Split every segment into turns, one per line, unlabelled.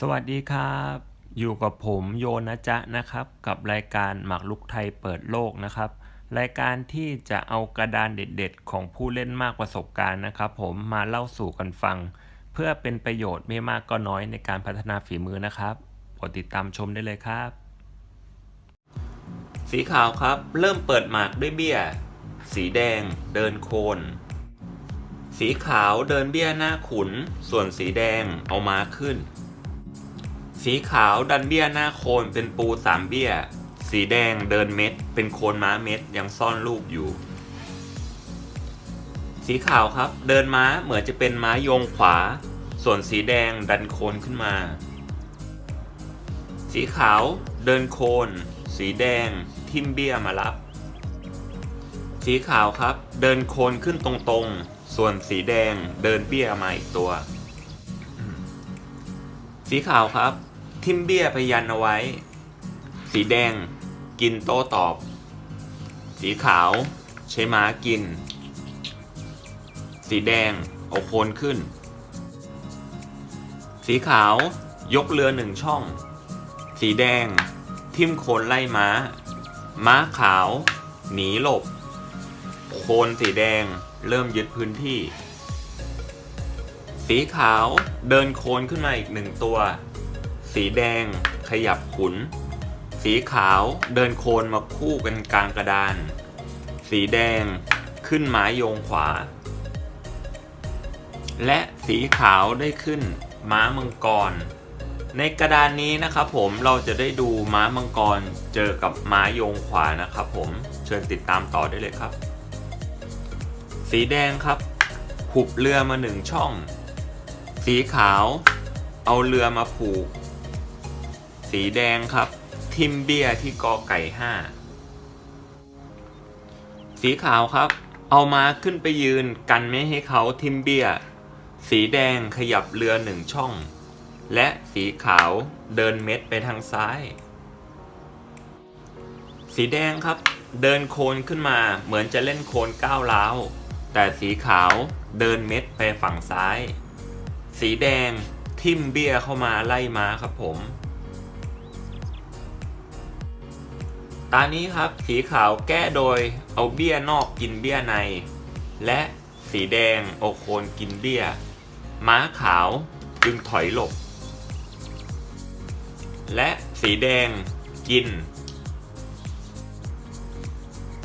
สวัสดีครับ อยู่กับผมโยนะจ๊ะนะครับ กับรายการหมากลุกไทยเปิดโลกนะครับ รายการที่จะเอากระดานเด็ดๆ ของผู้เล่นมากประสบการณ์นะครับ ผมมาเล่าสู่กันฟัง เพื่อเป็นประโยชน์ไม่มากก็น้อยในการพัฒนาฝีมือนะครับกดติดตามชมได้เลยครับ สีขาวครับ เริ่มเปิดหมากด้วยเบี้ย สีแดง เดินโคน สีขาวเดินเบี้ยหน้าขุน ส่วนสีแดงเอามาขึ้น สีขาวดันเบี้ยหน้าโคนเป็นปูสามเบี้ย สีแดงเดินเม็ด เป็นโคนม้าเม็ดยังซ่อนลูกอยู่ สีขาวครับ เดินม้าเหมือนจะเป็นม้าโยงขวา ส่วนสีแดงดันโคนขึ้นมา สีขาวเดินโคน สีแดงทิมเบี้ยมารับ สีขาวครับ เดินโคนขึ้นตรงๆ ส่วนสีแดงเดินเบี้ยมาอีกตัวสีขาวครับ ทิมเบี้ยไปยันเอาไว้ สีแดงกินโต้ตอบ สีขาว ใช้ม้ากิน สีแดงเอาโคนขึ้น สีขาวยกเรือหนึ่งช่อง สีแดง ทิมโคนไล่ม้า ม้าขาว หนีหลบ โคนสีแดงเริ่มยึดพื้นที่ สีขาวเดินโคนขึ้นมาอีกหนึ่งตัว สีแดง ขยับขุน สีขาวเดินโคนมาคู่กันกลางกระดาน สีแดงขึ้นไม้โยงขวา และสีขาวได้ขึ้นม้ามังกร ในกระดานนี้นะครับผมเราจะได้ดูม้ามังกรเจอกับม้าโยงขวานะครับผมเชิญติดตามต่อได้เลยครับ สีแดงครับ หุบเรือมาหนึ่งช่อง สีขาว เอาเรือมาผูก สีแดงครับ ทิมเบียที่กอไก่ห้าสีขาวครับ เอามาขึ้นไปยืนกันไม่ให้เขาทิมเบีย สีแดงขยับเรือหนึ่งช่อง และสีขาวเดินเม็ดไปทางซ้าย สีแดงครับ เดินโคนขึ้นมาเหมือนจะเล่นโคนก้าวร้าวแต่สีขาวเดินเม็ดไปฝั่งซ้าย สีแดงทิ่มเบี้ยเข้ามาไล่ม้าครับผม ตานี้ครับสีขาวแก้โดยเอาเบี้ยนอกกินเบี้ยใน และสีแดงเอโคนกินเบี้ย ม้าขาวจึงถอยหลบ และสีแดงกิน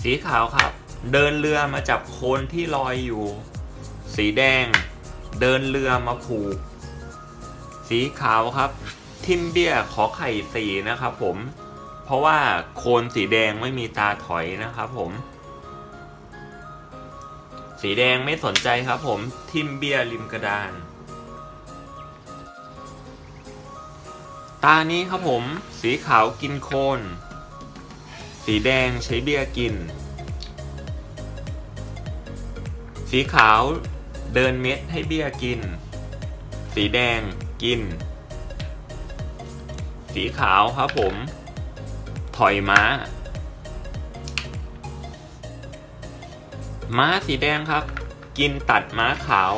สีขาวครับ เดินเรือมาจับโคนที่ลอยอยู่ สีแดง เดินเรือมาผูก สีขาวครับ ทิมเบี้ยขอไข่สีนะครับผม ราะว่าโคนสีแดงไม่มีตาถอยนะครับผม สีแดงไม่สนใจครับผมทิมเบียริมกระดาน ตานี้ครับผม สีขาวกินโคน สีแดงใช้เบียกิน สีขาวเดินเม็ดให้เบียกิน สีแดงกิน สีขาวครับผม อยม้า ม้าสีแดงครับ กินตัดม้าขาว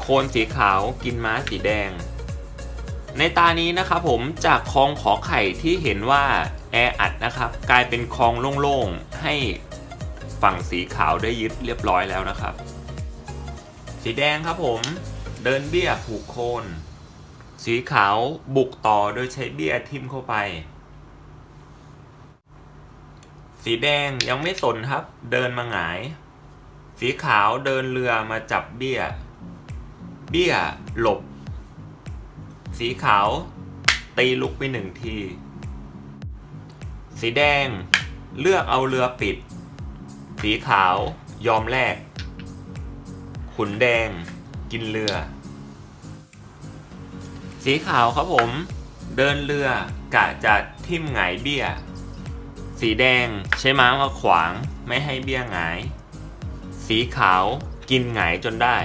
โคนสีขาวกินม้าสีแดง ในตานี้นะครับผมจากคลองขอไข่ที่เห็นว่าแออัดนะครับ กลายเป็นคลองโล่งๆให้ฝั่งสีขาวได้ยึดเรียบร้อยแล้วนะครับ สีแดงครับผมเดินเบี้ยผูกโคน สีขาวบุกต่อโดยใช้เบี้ยทิ่มเข้าไป สีแดงยังไม่สนครับ เดินมาหงาย สีขาวเดินเรือมาจับเบี้ย เบี้ยหลบ สีขาว ตีลุกไปหนึ่งที สีแดงเลือกเอาเรือปิด สีขาวยอมแลก ขุนแดงกินเรือ สีขาวครับผม เดินเรือกะจะทิ่มหงายเบี้ย สีแดงใช้ม้ามาขวางไม่ให้เบี้ยหงาย สีขาวกินหงายจนได้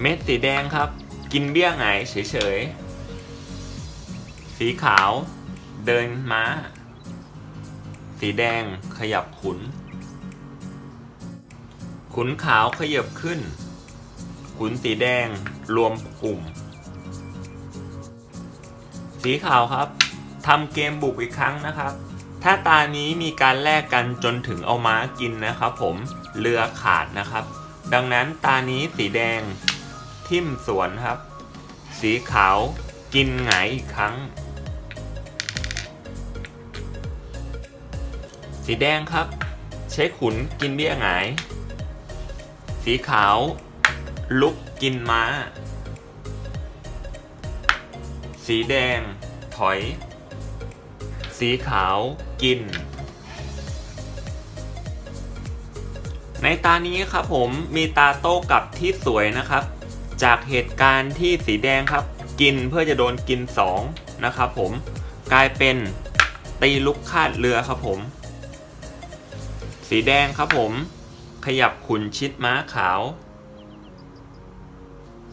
เม็ดสีแดงครับ กินเบี้ยหงายเฉยๆ สีขาวเดินม้า สีแดงขยับขุน ขุนขาวขยับขึ้น ขุนสีแดงรวมกลุ่ม สีขาวครับทำเกมบุกอีกครั้งนะครับ ถ้าตานี้มีการแลกกันจนถึงเอาม้ากินนะครับผมเรือขาดนะครับ ดังนั้นตานี้สีแดงทิ่มสวนครับ สีขาวกินหงายอีกครั้ง สีแดงครับ ใช้ขุนกินเบี้ยหงาย สีขาวลุกกินม้า สีแดง ถอย สีขาว กิน ในตานี้ครับผมมีตาโต้กลับที่สวยนะครับ จากเหตุการณ์ที่สีแดงครับ กินเพื่อจะโดนกิน 2 นะครับผมกลายเป็นตีลุกคาดเรือครับผม สีแดงครับผม ขยับขุนชิดม้าขาว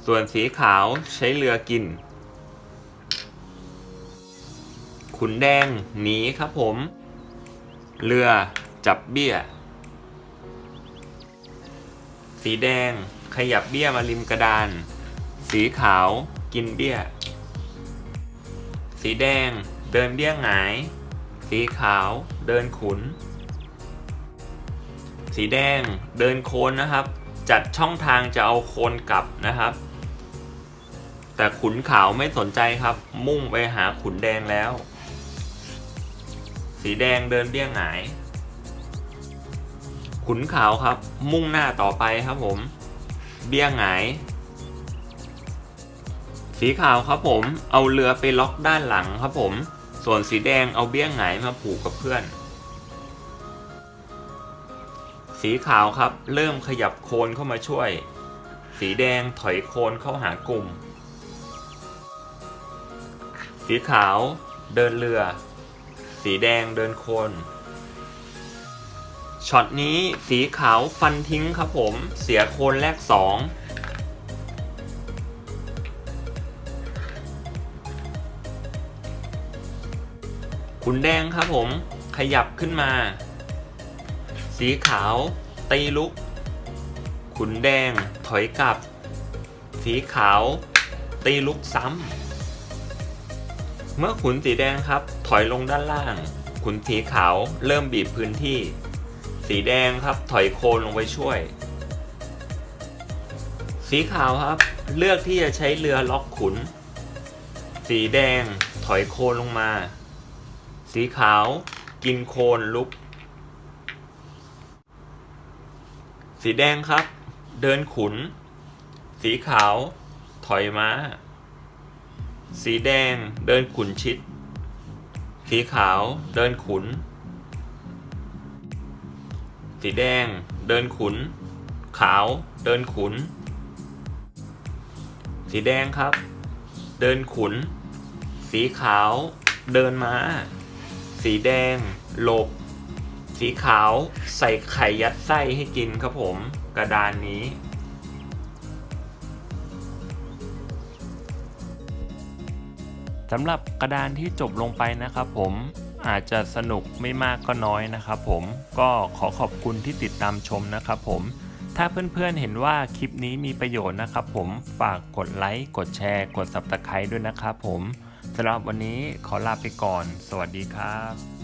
ส่วนสีขาวใช้เรือกิน ขุนแดงหนีครับผม เรือจับเบี้ย สีแดงขยับเบี้ยมาริมกระดาน สีขาวกินเบี้ย สีแดงเดินเบี้ยหงาย สีขาวเดินขุน สีแดงเดินโคนนะครับ จัดช่องทางจะเอาโคนกลับนะครับ แต่ขุนขาวไม่สนใจครับ มุ่งไปหาขุนแดงแล้ว สีแดงเดินเบี้ยงหงาย ขุนขาวครับ มุ่งหน้าต่อไปครับผม เบี้ยงหงาย สีขาวครับผม เอาเรือไปล็อกด้านหลังครับผม ส่วนสีแดงเอาเบี้ยงหงายมาผูกกับเพื่อน สีขาวครับ เริ่มขยับโคนเข้ามาช่วย สีแดงถอยโคนเข้าหากลุ่ม สีขาวเดินเรือ สีแดงเดินโคนช็อตนี้สีขาวฟันทิ้งครับผม เสียโคนแรกสองขุนแดงครับผมขยับขึ้นมา สีขาว ตีลุก ขุนแดงถอยกลับ สีขาว ตีลุกซ้ำ เมื่อขุนสีแดงครับ ถอยลงด้านล่าง ขุนสีขาวเริ่มบีบพื้นที่ สีแดงครับถอยโคนลงไปช่วย สีขาวครับ เลือกที่จะใช้เรือล็อกขุน สีแดงถอยโคนลงมา สีขาวกินโคนลุก สีแดงครับ เดินขุน สีขาว ถอยม้า สีแดงเดินขุนชิด สีขาวเดินขุน สีแดงเดินขุน ขาวเดินขุน สีแดงครับ เดินขุน สีขาวเดินมาสีแดงหลบ สีขาวใส่ไข่ยัดไส้ให้กินครับผม กระดานนี้ สำหรับกระดานที่จบลงไปนะครับผมอาจจะสนุกไม่มากก็น้อยนะครับผมก็ขอขอบคุณที่ติดตามชมนะครับผมถ้าเพื่อนๆเห็นว่าคลิปนี้มีประโยชน์นะครับผมฝากกดไลค์กดแชร์ กด s u b สไคร b e ด้วยนะครับผมสำหรับวันนี้ขอลาไปก่อน สวัสดีครับ